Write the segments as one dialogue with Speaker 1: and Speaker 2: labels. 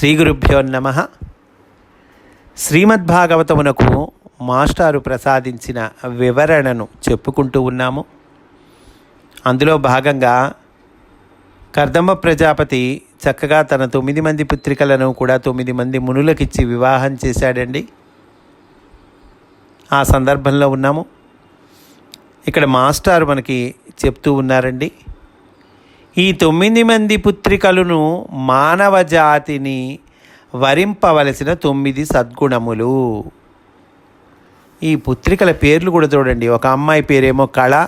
Speaker 1: శ్రీ గురుభ్యో నమ. శ్రీమద్భాగవతమునకు మాస్టారు ప్రసాదించిన వివరణను చెప్పుకుంటూ ఉన్నాము. అందులో భాగంగా కర్దమ్మ ప్రజాపతి చక్కగా తన తొమ్మిది మంది పుత్రికలను కూడా తొమ్మిది మంది మునులకిచ్చి వివాహం చేశాడండి. ఆ సందర్భంలో ఉన్నాము. ఇక్కడ మాస్టారు మనకి చెప్తూ ఉన్నారండి. ఈ తొమ్మిది మంది పుత్రికలను మానవ జాతిని వరింపవలసిన తొమ్మిది సద్గుణములు. ఈ పుత్రికల పేర్లు కూడా చూడండి. ఒక అమ్మాయి పేరేమో కళ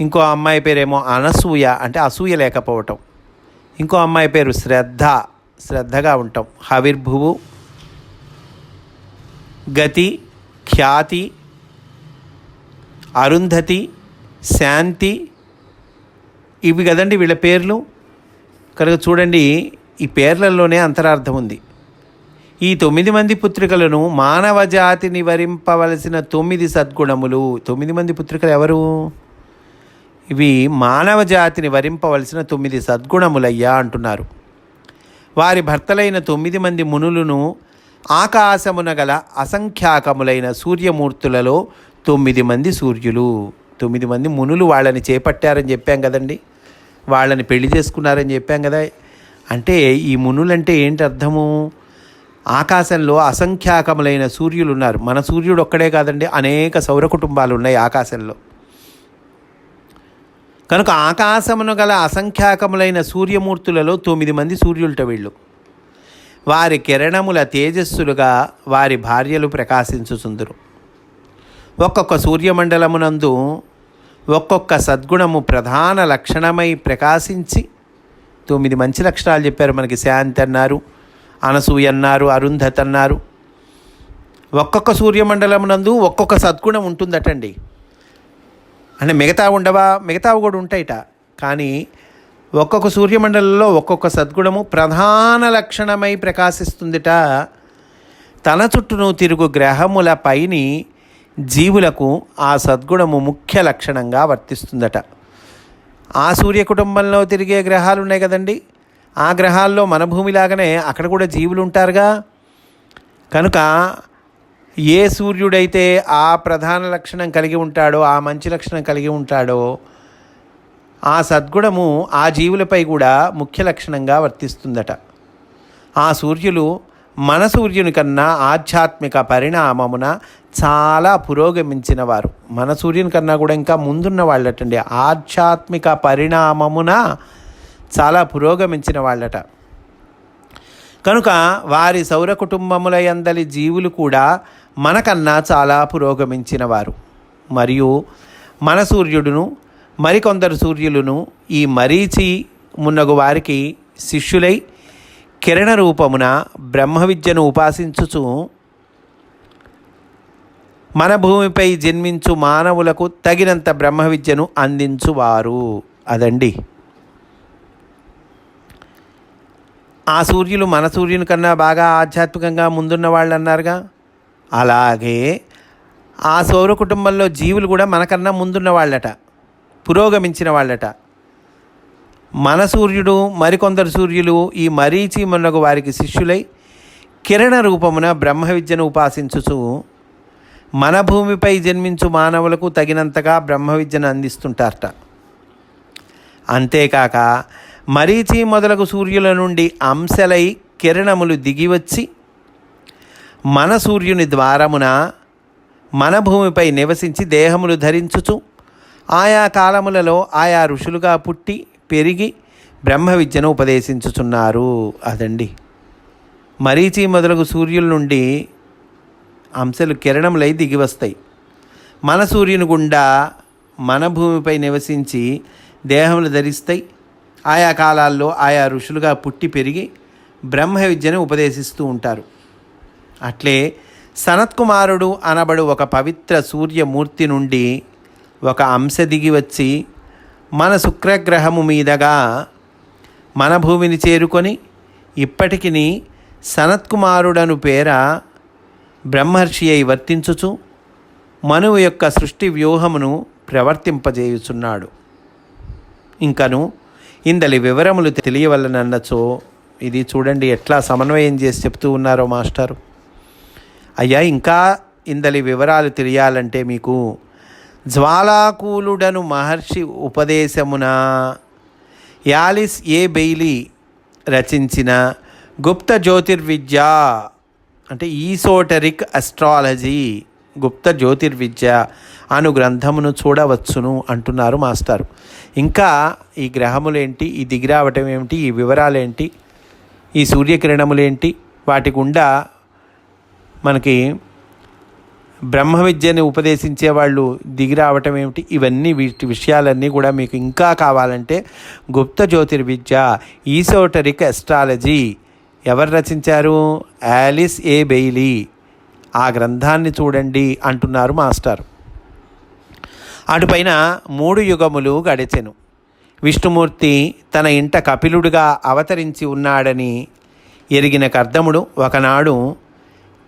Speaker 1: ఇంకో అమ్మాయి పేరేమో అనసూయ అంటే అసూయ లేకపోవటం. ఇంకో అమ్మాయి పేరు శ్రద్ధ శ్రద్ధగా ఉంటాం. హవిర్భువు గతి ఖ్యాతి అరుంధతి శాంతి ఇవి కదండి వీళ్ళ పేర్లు? కనుక చూడండి ఈ పేర్లలోనే అంతరార్థం ఉంది. ఈ తొమ్మిది మంది పుత్రికలను మానవ జాతిని వరింపవలసిన తొమ్మిది సద్గుణములు. తొమ్మిది మంది పుత్రికలు ఎవరు? ఇవి మానవ జాతిని వరింపవలసిన తొమ్మిది సద్గుణములయ్యా అంటున్నారు. వారి భర్తలైన తొమ్మిది మంది మునులను ఆకాశమున గల అసంఖ్యాకములైన సూర్యమూర్తులలో తొమ్మిది మంది సూర్యులు. తొమ్మిది మంది మునులు వాళ్ళని చేపట్టారని చెప్పాం కదండి. వాళ్ళని పెళ్ళి చేసుకున్నారని చెప్పాం కదా. అంటే ఈ మునులంటే ఏంటి అర్థము? ఆకాశంలో అసంఖ్యాకములైన సూర్యులు ఉన్నారు మన సూర్యుడు ఒక్కడే కాదండి అనేక సౌర కుటుంబాలు ఉన్నాయి ఆకాశంలో. కనుక ఆకాశమును గల అసంఖ్యాకములైన సూర్యమూర్తులలో తొమ్మిది మంది సూర్యులట వీళ్ళు. వారి కిరణముల తేజస్సులుగా వారి భార్యలు ప్రకాశించుచుందురు. ఒక్కొక్క సూర్యమండలమునందు ఒక్కొక్క సద్గుణము ప్రధాన లక్షణమై ప్రకాశించి తొమ్మిది మంచి లక్షణాలు చెప్పారు మనకి శాంతి అన్నారు అనసూయ అన్నారు అరుంధతి అన్నారు. ఒక్కొక్క సూర్యమండలమునందు ఒక్కొక్క సద్గుణం ఉంటుందటండి. అంటే మిగతా ఉండవా? మిగతావి కూడా ఉంటాయిట. కానీ ఒక్కొక్క సూర్యమండలంలో ఒక్కొక్క సద్గుణము ప్రధాన లక్షణమై ప్రకాశిస్తుందిట. తన చుట్టూను తిరుగు గ్రహముల పైని జీవులకు ఆ సద్గుణము ముఖ్య లక్షణంగా వర్తిస్తుందట. ఆ సూర్య కుటుంబంలో తిరిగే గ్రహాలు ఉన్నాయి కదండి. ఆ గ్రహాల్లో మన భూమిలాగానే అక్కడ కూడా జీవులు ఉంటారుగా. కనుక ఏ సూర్యుడైతే ఆ ప్రధాన లక్షణం కలిగి ఉంటాడో ఆ మంచి లక్షణం కలిగి ఉంటాడో ఆ సద్గుణము ఆ జీవులపై కూడా ముఖ్య లక్షణంగా వర్తిస్తుందట. ఆ సూర్యులు మన సూర్యుని కన్నా ఆధ్యాత్మిక పరిణామమున చాలా పురోగమించిన వారు మన సూర్యుని కన్నా కూడా ఇంకా ముందున్న వాళ్ళటండి ఆధ్యాత్మిక పరిణామమున చాలా పురోగమించిన వాళ్ళట కనుక వారి సౌర కుటుంబముల యందలి జీవులు కూడా మనకన్నా చాలా పురోగమించిన వారు మరియు మన సూర్యుడును మరికొందరు సూర్యులను ఈ మరీచి మున్నగు వారికి శిష్యులై కిరణ రూపమున బ్రహ్మ విద్యను ఉపాసించుచు మన భూమిపై జన్మించు మానవులకు తగినంత బ్రహ్మ విద్యను అందించువారు. అదండి. ఆ సూర్యులు మన సూర్యుని కన్నా బాగా ఆధ్యాత్మికంగా ముందున్న వాళ్ళు అన్నారుగా అలాగే ఆ సౌర కుటుంబంలో జీవులు కూడా మనకన్నా ముందున్న వాళ్ళట పురోగమించిన వాళ్ళట. మన సూర్యుడు మరికొందరు సూర్యులు ఈ మరీచి మొన్నగు వారికి శిష్యులై కిరణ రూపమున బ్రహ్మ విద్యను ఉపాసించుచు మన భూమిపై జన్మించు మానవులకు తగినంతగా బ్రహ్మ విద్యను అందిస్తుంటారట. అంతేకాక మరీచి మొదలగు సూర్యుల నుండి అంశలై కిరణములు దిగివచ్చి మన సూర్యుని ద్వారమున మన భూమిపై నివసించి దేహములు ధరించుచు ఆయా కాలములలో ఆయా ఋషులుగా పుట్టి పెరిగి బ్రహ్మ విద్యను ఉపదేశించుచున్నారు. అదండి. మరీచి మొదలగు సూర్యుల నుండి అంశలు కిరణములై దిగి వస్తాయి. మన సూర్యుని గుండా మన భూమిపై నివసించి దేహములు ధరిస్తాయి. ఆయా కాలాల్లో ఆయా ఋషులుగా పుట్టి పెరిగి బ్రహ్మ విద్యను ఉపదేశిస్తూ ఉంటారు. అట్లే సనత్కుమారుడు అనబడు ఒక పవిత్ర సూర్యమూర్తి నుండి ఒక అంశ దిగి వచ్చి మన శుక్రగ్రహము మీదగా మన భూమిని చేరుకొని ఇప్పటికిని సనత్కుమారుడను పేర బ్రహ్మర్షి అయి వర్తించుచు మనువు యొక్క సృష్టి వ్యూహమును ప్రవర్తింపజేయుచున్నాడు. ఇంకను ఇందలి వివరములు తెలియవలనన్నచో ఇది చూడండి ఎట్లా సమన్వయం చేసి చెప్తూ ఉన్నారో మాస్టారు. అయ్యా ఇంకా ఇందలి వివరాలు తెలియాలంటే మీకు జ్వాలాకూలుడను మహర్షి ఉపదేశమున యాలిస్ ఏ బెయిలీ రచించిన గుప్త జ్యోతిర్విద్య అంటే ఈసోటరిక్ అస్ట్రాలజీ గుప్త జ్యోతిర్విద్య అను గ్రంథమును చూడవచ్చును అంటున్నారు మాస్టారు. ఇంకా ఈ గ్రహములేంటి ఈ దిగిరావటం ఏమిటి ఈ వివరాలేంటి ఈ సూర్యకిరణములేంటి వాటి గుండా మనకి బ్రహ్మ విద్యని ఉపదేశించే వాళ్ళు దిగి రావటం ఏమిటి ఇవన్నీ వీటి విషయాలన్నీ కూడా మీకు ఇంకా కావాలంటే గుప్త జ్యోతిర్విద్య ఈసోటరిక్ ఎస్ట్రాలజీ ఎవరు రచించారు? Alice A Bailey. ఆ గ్రంథాన్ని చూడండి అంటున్నారు మాస్టర్. అటుపైన మూడు యుగములు గడిచెను. విష్ణుమూర్తి తన ఇంట కపిలుడుగా అవతరించి ఉన్నాడని ఎరిగిన కర్దముడు ఒకనాడు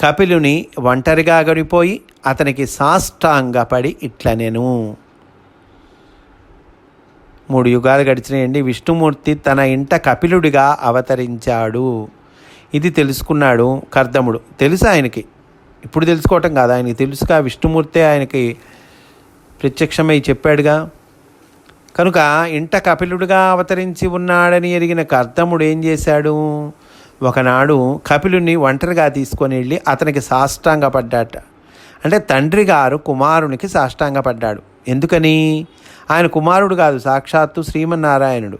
Speaker 1: కపిలుని ఒంటరిగా గడిపోయి అతనికి సాష్టాంగపడి ఇట్ల నేను మూడు యుగాలు గడిచినాయండి. విష్ణుమూర్తి తన ఇంట కపిలుడిగా అవతరించాడు. ఇది తెలుసుకున్నాడు కర్దముడు. తెలుసు ఆయనకి? ఇప్పుడు తెలుసుకోవటం కాదు. ఆయనకి తెలుసుగా విష్ణుమూర్తి ఆయనకి ప్రత్యక్షమై చెప్పాడుగా. కనుక ఇంట కపిలుడుగా అవతరించి ఉన్నాడని ఎరిగిన కర్దముడు ఏం చేశాడు? ఒకనాడు కపిలుని ఒంటరిగా తీసుకొని వెళ్ళి అతనికి సాష్టాంగపడ్డాట. అంటే తండ్రి గారు కుమారునికి సాష్టాంగపడ్డాడు. ఎందుకని? ఆయన కుమారుడు కాదు సాక్షాత్తు శ్రీమన్నారాయణుడు.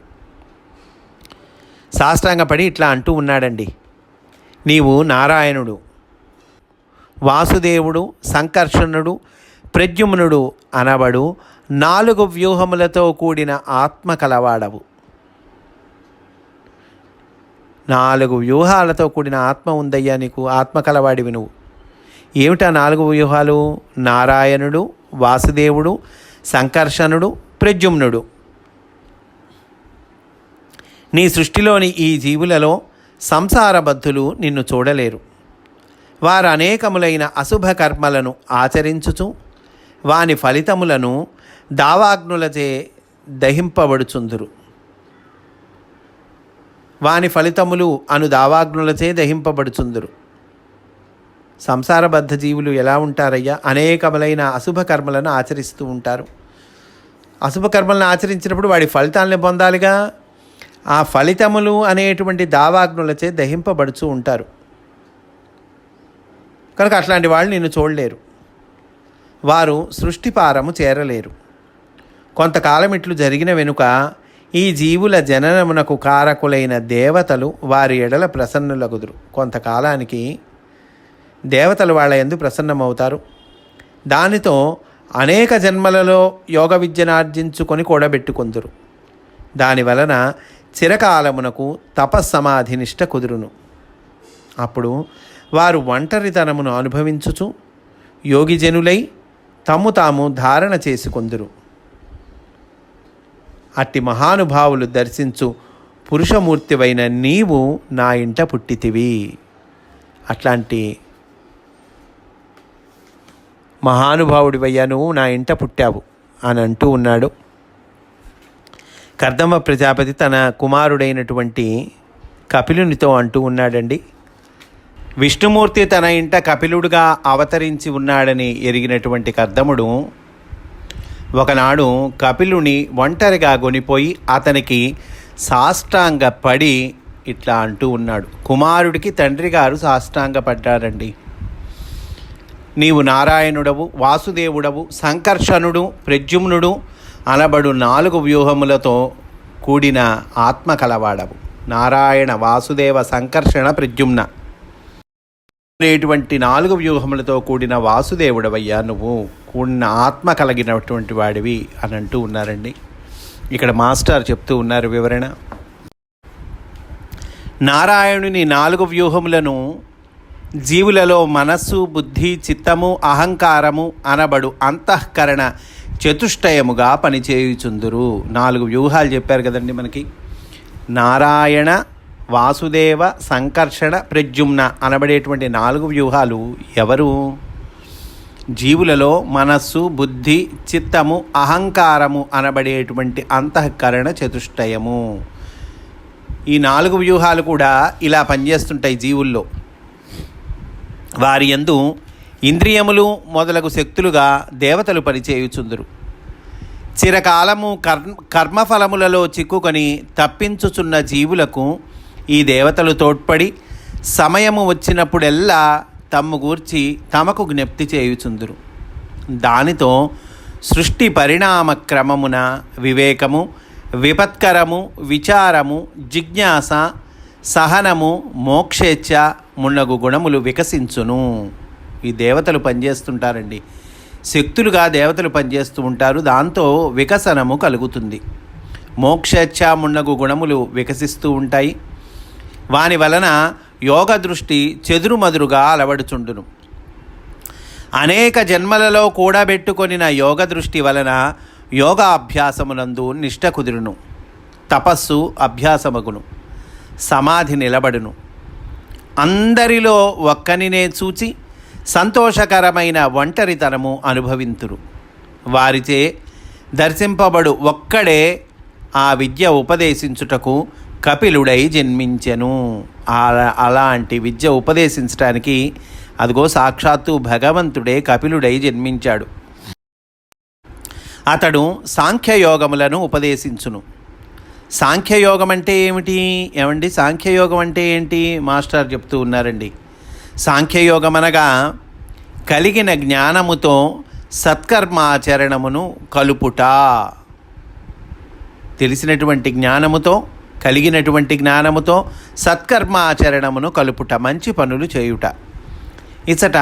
Speaker 1: సాష్టాంగపడి ఇట్లా అంటూ ఉన్నాడండి. నీవు నారాయణుడు. వాసుదేవుడు సంకర్షణుడు ప్రద్యుమ్నుడు అనబడు నాలుగు వ్యూహములతో కూడిన ఆత్మ కలవాడవు. నాలుగు వ్యూహాలతో కూడిన ఆత్మ ఉందయ్యా నీకు ఆత్మ కలవాడివి నువ్వు. ఏమిటా నాలుగు వ్యూహాలు? నారాయణుడు వాసుదేవుడు సంకర్షణుడు ప్రద్యుమ్నుడు. నీ సృష్టిలోని ఈ జీవులలో సంసారబద్ధులు నిన్ను చూడలేరు. వారు అనేకములైన అశుభ కర్మలను ఆచరించుచు వాని ఫలితములను దావాగ్నులచే దహింపబడుచుందురు. వాని ఫలితములు అను దావాగ్నులచే దహింపబడుచుందురు. సంసారబద్ధ జీవులు ఎలా ఉంటారయ్యా? అనేకములైన అశుభ కర్మలను ఆచరిస్తూ ఉంటారు. అశుభ కర్మలను ఆచరించినప్పుడు వాడి ఫలితాలను పొందాలిగా? ఆ ఫలితములు అనేటువంటి దావాగ్నులచే దహింపబడుచు ఉంటారు. కనుక అట్లాంటి వాళ్ళు నిన్ను చూడలేరు. వారు సృష్టిపారము చేరలేరు. కొంతకాలం ఇట్లు జరిగిన వెనుక ఈ జీవుల జననమునకు కారకులైన దేవతలు వారి ఎడల ప్రసన్నులగుదురు. కొంతకాలానికి దేవతలు వాళ్ళ ఎందు ప్రసన్నమవుతారు. దానితో అనేక జన్మలలో యోగ విద్యను ఆర్జించుకొని కూడబెట్టుకుందురు. దాని వలన చిరకాలమునకు తపస్సమాధినిష్ట కుదురును. అప్పుడు వారు ఒంటరితనమును అనుభవించుచు యోగిజనులై తమ్ము తాము ధారణ చేసుకొందురు అట్టి మహానుభావులు దర్శించు పురుషమూర్తివైన నీవు నా ఇంట పుట్టితివి. అట్లాంటి మహానుభావుడివయ్యా నువ్వు నా ఇంట పుట్టావు అని అంటూ ఉన్నాడు. కర్దమ్మ ప్రజాపతి తన కుమారుడైనటువంటి కపిలునితో అంటూ ఉన్నాడండి. విష్ణుమూర్తి తన ఇంట కపిలుడుగా అవతరించి ఉన్నాడని ఎరిగినటువంటి కర్దముడు ఒకనాడు కపిలుని ఒంటరిగా కొనిపోయి అతనికి సాష్టాంగ పడి ఇట్లా అంటూ ఉన్నాడు. కుమారుడికి తండ్రి గారు సాష్టాంగ పడ్డారండి నీవు నారాయణుడవు వాసుదేవుడవు సంకర్షణుడు ప్రద్యుమ్నుడు అనబడు నాలుగు వ్యూహములతో కూడిన ఆత్మ కలవాడవు నారాయణ వాసుదేవ సంకర్షణ ప్రద్యుమ్న. అనేటువంటి నాలుగు వ్యూహములతో కూడిన వాసుదేవుడవయ్యా నువ్వు. కూడిన ఆత్మ కలిగినటువంటి వాడివి అని అంటూ ఉన్నారండి. ఇక్కడ మాస్టర్ చెప్తూ ఉన్నారు వివరణ. నారాయణుని నాలుగు వ్యూహములను జీవులలో మనస్సు బుద్ధి చిత్తము అహంకారము అనబడు అంతఃకరణ చతుష్టయముగా పనిచేయుచుందురు. నాలుగు వ్యూహాలు చెప్పారు కదండి మనకి. నారాయణ వాసుదేవ సంకర్షణ ప్రజుమ్న అనబడేటువంటి నాలుగు వ్యూహాలు ఎవరు? జీవులలో మనస్సు బుద్ధి చిత్తము అహంకారము అనబడేటువంటి అంతఃకరణ చతుష్టయము. ఈ నాలుగు వ్యూహాలు కూడా ఇలా పనిచేస్తుంటాయి జీవుల్లో. వారి యందు ఇంద్రియములు మొదలగు శక్తులుగా దేవతలు పనిచేయుచుందురు. చిరకాలము కర్మ కర్మఫలములలో చిక్కుకొని తప్పించుచున్న జీవులకు ఈ దేవతలు తోడ్పడి సమయము వచ్చినప్పుడెల్లా తమ్ము గూర్చి తమకు జ్ఞప్తి చేయుచుందురు. దానితో సృష్టి పరిణామ క్రమమున వివేకము విపత్కరము విచారము జిజ్ఞాస సహనము మోక్షేచ్ఛ మున్నగు గుణములు వికసించును. ఈ దేవతలు పనిచేస్తుంటారండి. శక్తులుగా దేవతలు పనిచేస్తూ ఉంటారు. దాంతో వికసనము కలుగుతుంది. మోక్షచ్ఛామున్నగు గుణములు వికసిస్తూ ఉంటాయి. వాని వలన యోగ దృష్టి చెదురుమదురుగా అలవడుచుండును. అనేక జన్మలలో కూడబెట్టుకొనిన యోగ దృష్టి వలన యోగాభ్యాసమునందు నిష్ట కుదురును. తపస్సు అభ్యాసమగును. సమాధి నిలబడును. అందరిలో ఒక్కనినే చూచి సంతోషకరమైన ఒంటరితనము అనుభవింతురు. వారిచే దర్శింపబడు ఒక్కడే ఆ విద్య ఉపదేశించుటకు కపిలుడై జన్మించెను. అలా అలాంటి విద్య ఉపదేశించడానికి అదిగో సాక్షాత్తు భగవంతుడే కపిలుడై జన్మించాడు. అతడు సాంఖ్యయోగములను ఉపదేశించును. సాంఖ్యయోగం అంటే ఏమిటి? ఏమండి? సాంఖ్యయోగం అంటే ఏంటి? మాస్టర్ చెప్తూ ఉన్నారండి. సాంఖ్యయోగం అనగా కలిగిన జ్ఞానముతో సత్కర్మాచరణమును కలుపుట. తెలిసినటువంటి జ్ఞానముతో కలిగినటువంటి జ్ఞానముతో సత్కర్మాచరణమును కలుపుట మంచి పనులు చేయుట. ఇచ్చట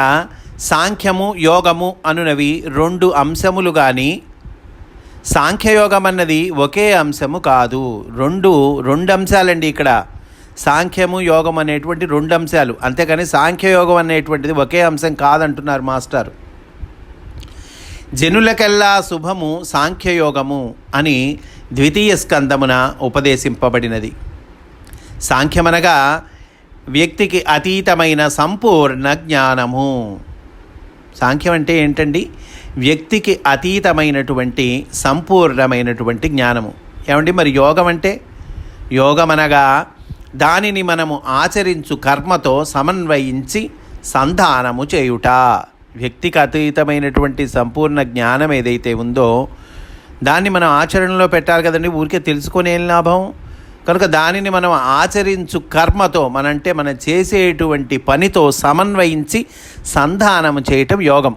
Speaker 1: సాంఖ్యము యోగము అనునవి రెండు అంశములు కానీ సాంఖ్యయోగం అన్నది ఒకే అంశము కాదు. రెండు రెండు అంశాలండి ఇక్కడ. సాంఖ్యము యోగం అనేటువంటి రెండు అంశాలు. అంతేకాని సాంఖ్యయోగం అనేటువంటిది ఒకే అంశం కాదంటున్నారు మాస్టర్. జనులకెల్లా శుభము సాంఖ్యయోగము అని ద్వితీయ స్కందమున ఉపదేశింపబడినది. సాంఖ్యమనగా వ్యక్తికి అతీతమైన సంపూర్ణ జ్ఞానము. సాంఖ్యం అంటే ఏంటండి? వ్యక్తికి అతీతమైనటువంటి సంపూర్ణమైనటువంటి జ్ఞానము. ఏమండి మరి యోగం అంటే యోగం అనగా దానిని మనము ఆచరించు కర్మతో సమన్వయించి సంధానము చేయుట. వ్యక్తికి అతీతమైనటువంటి సంపూర్ణ జ్ఞానం ఏదైతే ఉందో దాన్ని మనం ఆచరణలో పెట్టాలి కదండి ఊరికే తెలుసుకొని ఏం లాభం? కనుక దానిని మనం ఆచరించు కర్మతో మనంటే మనం చేసేటువంటి పనితో సమన్వయించి సంధానం చేయటం యోగం.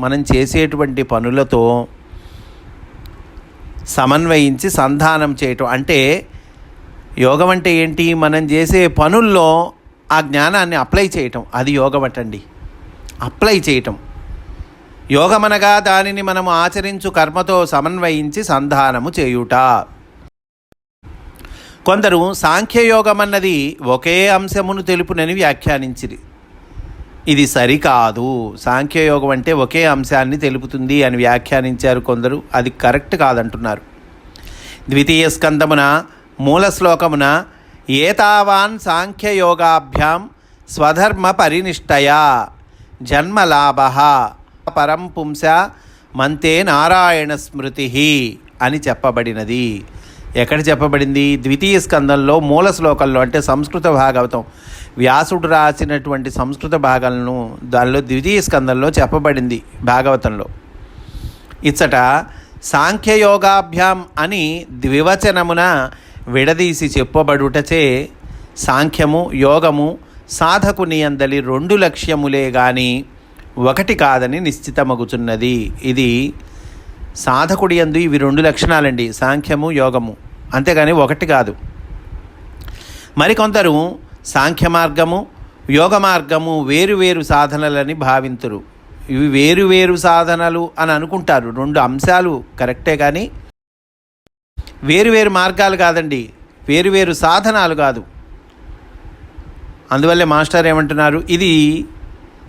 Speaker 1: మనం చేసేటువంటి పనులతో సమన్వయించి సంధానం చేయటం. అంటే యోగం అంటే ఏంటి? మనం చేసే పనుల్లో ఆ జ్ఞానాన్ని అప్లై చేయటం. అది యోగం అటండి. అప్లై చేయటం. యోగమనగా దానిని మనము ఆచరించు కర్మతో సమన్వయించి సంధానము చేయుట. కొందరు సాంఖ్యయోగం అన్నది ఒకే అంశమును తెలుపునని వ్యాఖ్యానించిరి. ఇది సరికాదు. సాంఖ్యయోగం అంటే ఒకే అంశాన్ని తెలుపుతుంది అని వ్యాఖ్యానించారు కొందరు. అది కరెక్ట్ కాదంటున్నారు. ద్వితీయ స్కందమున మూల శ్లోకమున ఏతావాన్ సాంఖ్యయోగాభ్యాం స్వధర్మ పరినిష్టయా జన్మలాభ పరం పుంస మంతే నారాయణ స్మృతి అని చెప్పబడినది. ఎక్కడ చెప్పబడింది? ద్వితీయ స్కందంలో మూల శ్లోకంలో అంటే సంస్కృత భాగవతం. వ్యాసుడు రాసినటువంటి సంస్కృత భాగాలను దానిలో ద్వితీయ స్కందంలో చెప్పబడింది భాగవతంలో. ఇచ్చట సాంఖ్యయోగాభ్యాం అని ద్వివచనమున విడదీసి చెప్పబడుటచే సాంఖ్యము యోగము సాధకుని అందలి రెండు లక్ష్యములే గాని ఒకటి కాదని నిశ్చితమగుచున్నది. ఇది సాధకుడి అందు ఇవి రెండు లక్షణాలండి సాంఖ్యము యోగము. అంతేగాని ఒకటి కాదు. మరికొందరు సాంఖ్య మార్గము యోగ మార్గము వేరు వేరు సాధనలని భావింతురు. ఇవి వేరు వేరు సాధనలు అని అనుకుంటారు. రెండు అంశాలు కరెక్టే కానీ వేరు వేరు మార్గాలు కాదండి. వేరు వేరు సాధనాలు కాదు. అందువల్లే మాస్టర్ ఏమంటున్నారు? ఇది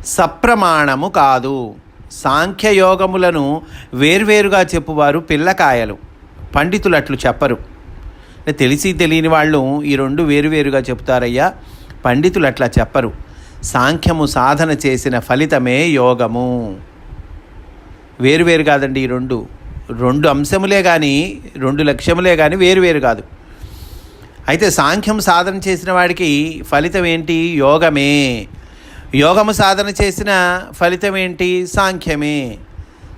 Speaker 1: సప్రమాణము కాదు. సాంఖ్యయోగములను వేర్వేరుగా చెప్పువారు పిల్లకాయలు పండితులు అట్లు చెప్పరు. తెలిసి తెలియని వాళ్ళు ఈ రెండు వేరువేరుగా చెప్తారయ్యా. పండితులు అట్లా చెప్పరు. సాంఖ్యము సాధన చేసిన ఫలితమే యోగము. వేరువేరు కాదండి ఈ రెండు. రెండు అంశములే కానీ రెండు లక్ష్యములే కానీ వేరువేరు కాదు. అయితే సాంఖ్యం సాధన చేసిన వాడికి ఫలితం ఏంటి? యోగమే. యోగము సాధన చేసిన ఫలితం ఏంటి? సాంఖ్యమే.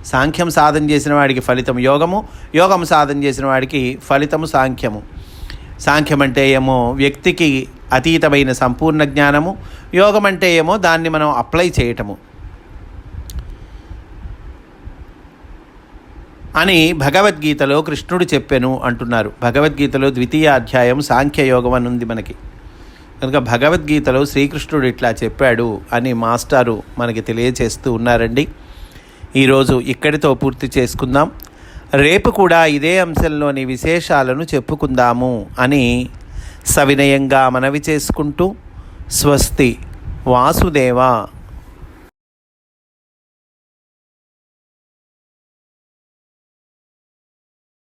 Speaker 1: సాంఖ్యం సాధన చేసిన వాడికి ఫలితం యోగము యోగము సాధన చేసిన వాడికి ఫలితము సాంఖ్యము. సాంఖ్యం అంటే ఏమో వ్యక్తికి అతీతమైన సంపూర్ణ జ్ఞానము యోగం అంటే ఏమో దాన్ని మనం అప్లై చేయటము. అని భగవద్గీతలో కృష్ణుడు చెప్పెను అంటున్నారు. భగవద్గీతలో ద్వితీయ అధ్యాయం సాంఖ్యయోగం అని ఉంది మనకి. కనుక భగవద్గీతలో శ్రీకృష్ణుడు ఇట్లా చెప్పాడు అని మాస్టారు మనకి తెలియచేస్తూ ఉన్నారండి. ఈరోజు ఇక్కడితో పూర్తి చేసుకుందాం. రేపు కూడా ఇదే అంశంలోని విశేషాలను చెప్పుకుందాము అని సవినయంగా మనవి చేసుకుంటూ స్వస్తి వాసుదేవ.